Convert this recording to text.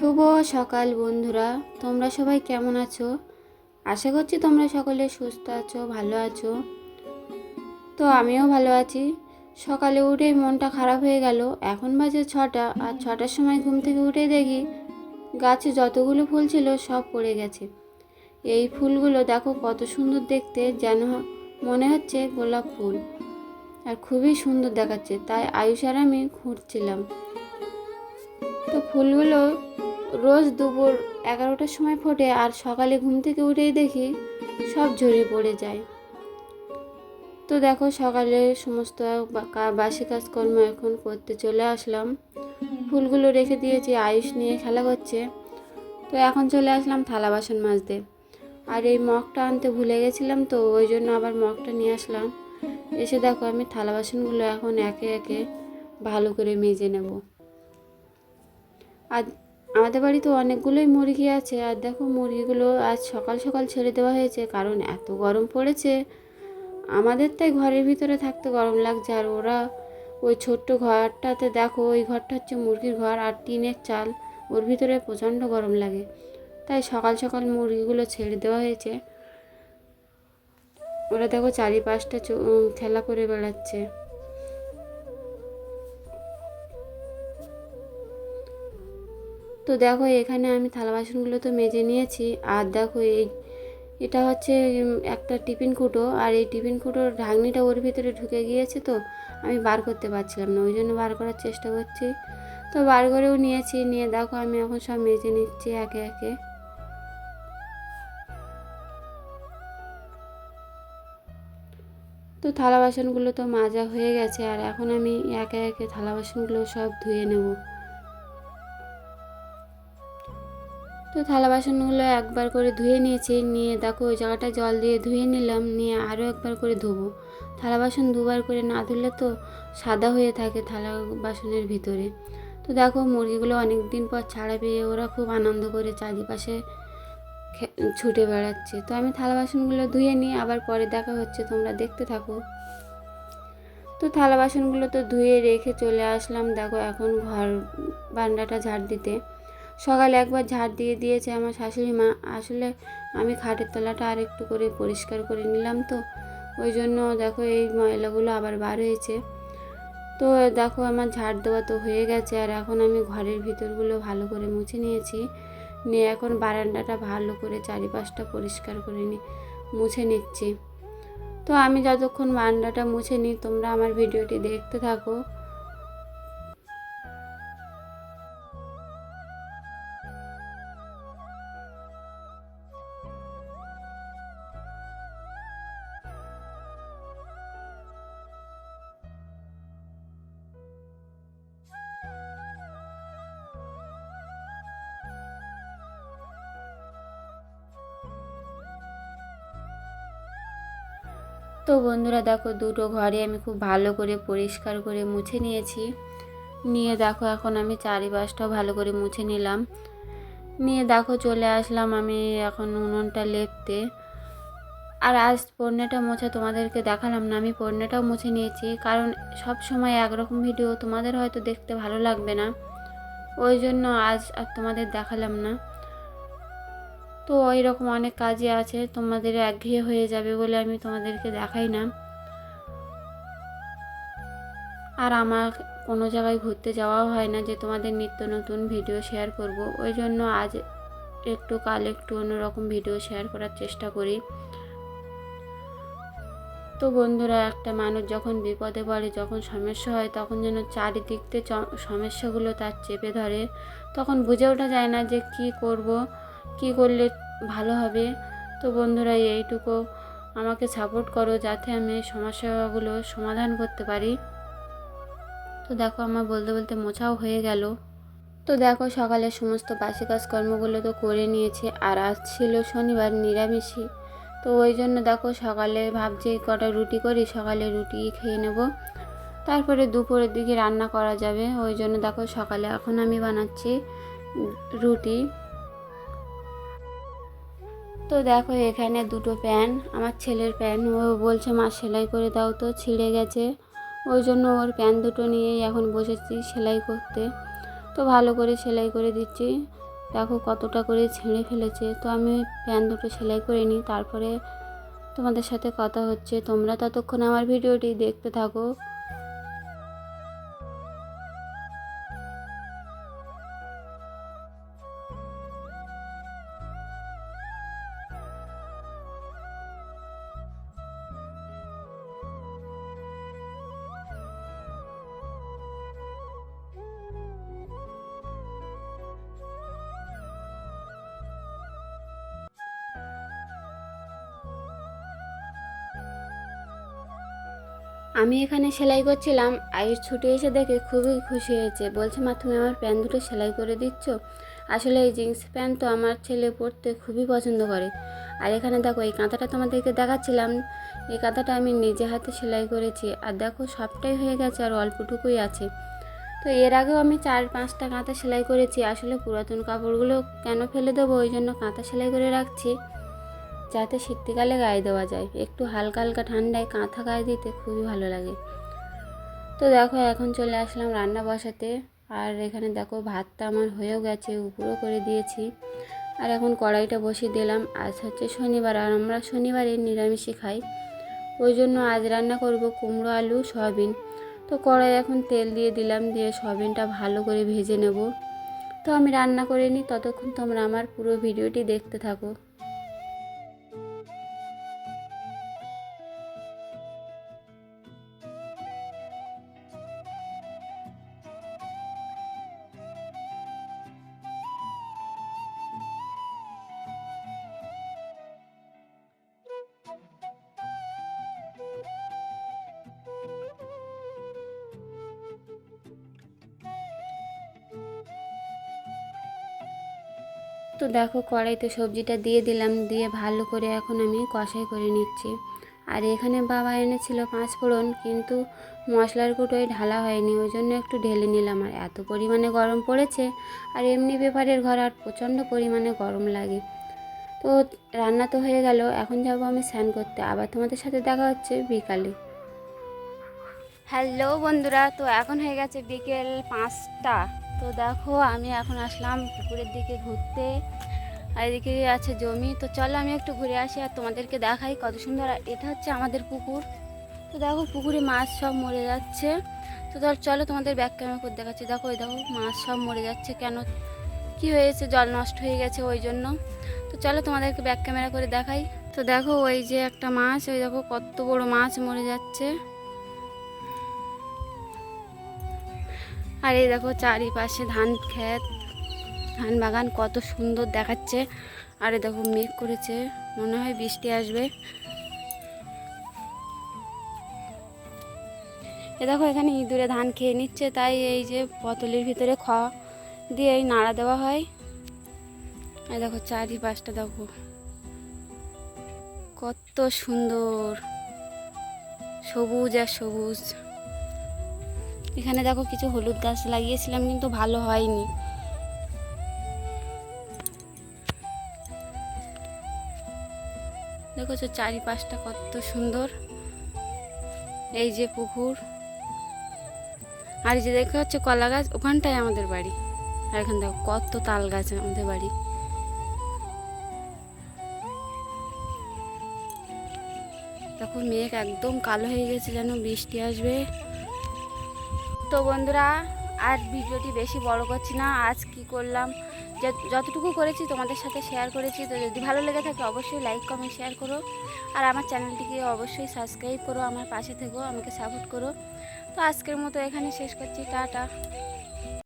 শুভ সকাল বন্ধুরা। তোমরা সবাই কেমন আছো? আশা করছি তোমরা সকলে সুস্থ আছো, ভালো আছো। তো আমিও ভালো আছি। সকালে উঠেই মনটা খারাপ হয়ে গেল। এখন বাজে ছটা আর ছটার সময় ঘুম থেকে উঠে দেখি গাছে যতগুলো ফুল ছিল সব পড়ে গেছে। এই ফুলগুলো দেখো কত সুন্দর দেখতে, যেন মনে হচ্ছে গোলাপ ফুল। আর খুবই সুন্দর দেখাচ্ছে, তাই আয়ুষ আর আমি খুঁড়ছিলাম। তো ফুলগুলো রোজ দুপুর এগারোটার সময় ফোটে আর সকালে ঘুম থেকে উঠেই দেখি সব ঝরে পড়ে যায়। তো দেখো সকালে সমস্ত বাসি কাজকর্ম এখন করতে চলে আসলাম। ফুলগুলো রেখে দিয়েছি, আয়ুষ নিয়ে খেলা করছে। তো এখন চলে আসলাম থালা বাসন মাজতে। আর এই মগটা আনতে ভুলে গেছিলাম তো, ওই জন্য আবার মগটা নিয়ে আসলাম। এসে দেখো আমি থালা বাসনগুলো এখন একে একে ভালো করে মেজে নেব। আর আমাদের বাড়িতে অনেকগুলোই মুরগি আছে, আর দেখো মুরগিগুলো আজ সকাল সকাল ছেড়ে দেওয়া হয়েছে, কারণ এত গরম পড়েছে। আমাদের তাই ঘরের ভিতরে থাকতে গরম লাগছে, আর ওরা ওই ছোট্ট ঘরটাতে দেখো, ওই ঘরটা হচ্ছে মুরগির ঘর, আর টিনের চাল, ওর ভিতরে প্রচণ্ড গরম লাগে। তাই সকাল সকাল মুরগিগুলো ছেড়ে দেওয়া হয়েছে। ওরা দেখো চারিপাশটা খেলা করে বেড়াচ্ছে। তো দেখো এখানে আমি থালা বাসনগুলো তো মেজে নিয়েছি। আর দেখো এই এটা হচ্ছে একটা টিফিন কুটো। আর এই টিফিন কুটোর ঢাকনিটা ওর ভিতরে ঢুকে গিয়েছে তো, আমি বার করতে পারছিলাম না। ওই জন্য বার করার চেষ্টা করছি। তো বার করেও নিয়েছি। নিয়ে দেখো আমি এখন সব মেজে নিচ্ছি একে একে। তো থালা বাসনগুলো তো মাজা হয়ে গেছে। আর এখন আমি একে একে থালা বাসনগুলো সব ধুয়ে নেব। তো থালা বাসনগুলো একবার করে ধুয়ে নিয়েছি। নিয়ে দেখো ওই জায়গাটা জল দিয়ে ধুয়ে নিলাম, নিয়ে আরও একবার করে ধোবো। থালা বাসন দুবার করে না ধুলে তো সাদা হয়ে থাকে থালা বাসনের ভিতরে। তো দেখো মুরগিগুলো অনেক দিন পর ছাড়া পেয়ে ওরা খুব আনন্দ করে চারিপাশে ছুটে বেড়াচ্ছে। তো আমি থালা বাসনগুলো ধুয়ে নিয়ে আবার পরে দেখা হচ্ছে, তোমরা দেখতে থাকো। তো থালা বাসনগুলো তো ধুয়ে রেখে চলে আসলাম, দেখো এখন ঘর বান্ডাটা ঝাড় দিতে। সকালে একবার ঝাড় দিয়ে দিয়েছে আমার শাশুড়ি মা। আসলে আমি খাটের তলাটা আর একটু করে পরিষ্কার করে নিলাম তো। ওই জন্য দেখো এই ময়লাগুলো আবার বার হয়েছে। তো দেখো আমার ঝাড় দেওয়া তো হয়ে গেছে আর এখন আমি ঘরের ভিতরগুলো ভালো করে মুছে নিয়েছি। নিয়ে এখন বারান্দাটা ভালো করে চারিপাশটা পরিষ্কার করে নি মুছে নিচ্ছি। তো আমি যতক্ষণ বারান্দাটা মুছে নিই, তোমরা আমার ভিডিওটি দেখতে থাকো। তো বন্ধুরা দেখো দুটো ঘরে আমি খুব ভালো করে পরিষ্কার করে মুছে নিয়েছি। নিয়ে দেখো এখন আমি চারিপাশটাও ভালো করে মুছে নিলাম। নিয়ে দেখো চলে আসলাম আমি এখন উনুনটা লেপতে। আর আজ পণ্যটা মোছা তোমাদেরকে দেখালাম না, আমি পণ্যটাও মুছে নিয়েছি। কারণ সব সময় একরকম ভিডিও তোমাদের হয়তো দেখতে ভালো লাগবে না। ওই জন্য আজ আর তোমাদের দেখালাম না। তো ওই রকম অনেক কাজই আছে, তোমাদের একঘেয়ে হয়ে যাবে বলে আমি তোমাদেরকে দেখাই না। আর আমার কোনো জায়গায় ঘুরতে যাওয়াও হয় না যে তোমাদের নিত্য নতুন ভিডিও শেয়ার করব। ওই জন্য আজ একটু কাল একটু অন্যরকম ভিডিও শেয়ার করার চেষ্টা করি। তো বন্ধুরা, একটা মানুষ যখন বিপদে পড়ে, যখন সমস্যা হয়, তখন যেন চারিদিক সমস্যাগুলো তার চেপে ধরে। তখন বুঝে ওঠা যায় না যে কি করব। কি করলে ভালো হবে? তো বন্ধুরা, এইটুকু। আমাকে সাপোর্ট করো যাতে আমি সমস্যাগুলো সমাধান করতে পারি। তো দেখো, আমার বলতে বলতে মোছাও হয়ে গেল। তো দেখো, সকালে সমস্ত বাসি কাজকর্মগুলো তো করে নিয়েছি। আর আজ ছিল শনিবার নিরামিষই। তো ওই জন্য দেখো, সকালে ভাবছি কটা রুটি করি, সকালে রুটি খেয়ে নেব। তারপরে দুপুরের দিকে রান্না করা যাবে। ওই জন্য দেখো, সকালে এখন আমি বানাচ্ছি রুটি। তো দেখো এখানে দুটো প্যান্ট আমার ছেলের প্যান্ট ও বলছে, মা, সেলাই করে দাও তো, ছিঁড়ে গেছে। ওই জন্য ওর প্যান্ট দুটো নিয়েই এখন বসেছি সেলাই করতে। তো ভালো করে সেলাই করে দিচ্ছি। দেখো কতটা করে ছেড়ে ফেলেছে। তো আমি প্যান্ট দুটো সেলাই করে নিই। তারপরে তোমাদের সাথে কথা হচ্ছে। তোমরা ততক্ষণ আমার ভিডিওটি দেখতে থাকো। আমি এখানে সেলাই করছিলাম, আয়ুষ ছুটে এসে দেখে খুবই খুশি হয়েছে। বলছে, মা, তুমি আমার প্যান্ট দুটো সেলাই করে দিচ্ছ? আসলে এই জিন্স প্যান্ট তো আমার ছেলে পরতে খুবই পছন্দ করে। আর এখানে দেখো, এই কাঁথাটা তোমাদেরকে দেখাচ্ছিলাম। এই কাঁথাটা আমি নিজে হাতে সেলাই করেছি। আর দেখো, সবটাই হয়ে গেছে আর অল্পটুকুই আছে। তো এর আগেও আমি চার পাঁচটা কাঁথা সেলাই করেছি। আসলে পুরাতন কাপড়গুলো কেন ফেলে দেবো? ওই জন্য কাঁথা সেলাই করে রাখছি। যাতে শীতকালে গায়ে দেওয়া যায়। একটু হালকা হালকা ঠান্ডায় কাঁথা গায়ে দিতে খুবই ভালো লাগে। তো দেখো, এখন চলে আসলাম রান্না বসাতে। আর এখানে দেখো, ভাতটা আমার হয়েও গেছে, উপরও করে দিয়েছি। আর এখন কড়াইটা বসিয়ে দিলাম। আজ হচ্ছে শনিবার, আর আমরা শনিবারে নিরামিষই খাই। ওই জন্য আজ রান্না করব কুমড়ো, আলু, সয়াবিন। তো কড়াই এখন তেল দিয়ে দিলাম, দিয়ে সয়াবিনটা ভালো করে ভেজে নেব। তো আমি রান্না করে নিই। ততক্ষণ তোমরা আমার পুরো ভিডিওটি দেখতে থাকো। তো দেখো কড়াইতে সবজিটা দিয়ে দিলাম, দিয়ে ভালো করে এখন আমি কষাই করে নিচ্ছি। আর এখানে বাবা এনেছিল পাঁচ ফোড়ন কিন্তু মশলার কুটোয় ঢালা হয়নি, ওই জন্য একটু ঢেলে নিলাম। আর এত পরিমাণে গরম পড়েছে, আর এমনি পেপারের ঘর আর প্রচণ্ড পরিমাণে গরম লাগে। তো রান্না তো হয়ে গেল, এখন যাব আমি স্নান করতে। আবার তোমাদের সাথে দেখা হচ্ছে বিকালে। হ্যালো বন্ধুরা, তো এখন হয়ে গেছে বিকেল পাঁচটা। তো দেখো, আমি এখন আসলাম পুকুরের দিকে ঘুরতে। আর এদিকে আছে জমি। তো চলো আমি একটু ঘুরে আসি আর তোমাদেরকে দেখাই কত সুন্দর। এটা হচ্ছে আমাদের পুকুর। তো দেখো, পুকুরে মাছ সব মরে যাচ্ছে। তো ধর, চলো তোমাদের ব্যাক ক্যামেরা করে দেখাচ্ছি। দেখো ওই দেখো, মাছ সব মরে যাচ্ছে। কেন? কি হয়েছে? জল নষ্ট হয়ে গেছে ওই জন্য। তো চলো তোমাদেরকে ব্যাক ক্যামেরা করে দেখাই। তো দেখো, ওই যে একটা মাছ, ওই দেখো, কত বড় মাছ মরে যাচ্ছে। আর এই দেখো চারিপাশে ধান ক্ষেত, ধান বাগান কত সুন্দর দেখাচ্ছে। আর এই দেখো মেঘ করেছে, মনে হয় বৃষ্টি আসবে। এ দেখো এখানে ইঁদুরে ধান খেয়ে নিচ্ছে, তাই এই যে বোতলের ভিতরে খ দিয়ে এই নাড়া দেওয়া হয়। এই দেখো চারিপাশটা দেখো, কত সুন্দর, সবুজ আর সবুজ। এখানে দেখো কিছু হলুদ গাছ লাগিয়েছিলাম, কিন্তু ভালো হয়নি। দেখো তো চারিপাশটা কত সুন্দর। এই যে পুকুর। আর যে দেখে হচ্ছে কলা গাছ, ওখানটায় আমাদের বাড়ি। আর এখানে দেখো কত তাল গাছ আমাদের বাড়ি। দেখো মেঘ একদম কালো হয়ে গেছে, যেন বৃষ্টি আসবে। তো বন্ধুরা, আর ভিডিওটি বেশি বড় করছি না। আজ কি করলাম? যত- যতটুকু করেছি তোমাদের সাথে শেয়ার করেছি। তো যদি ভালো লেগে থাকে অবশ্যই লাইক কমেন্ট শেয়ার করো। আর আমার চ্যানেলটিকে অবশ্যই সাবস্ক্রাইব করো, আমার পাশে থেকো, আমাকে সাপোর্ট করো। তো আজকের মতো এখানে শেষ করছি। টাটা।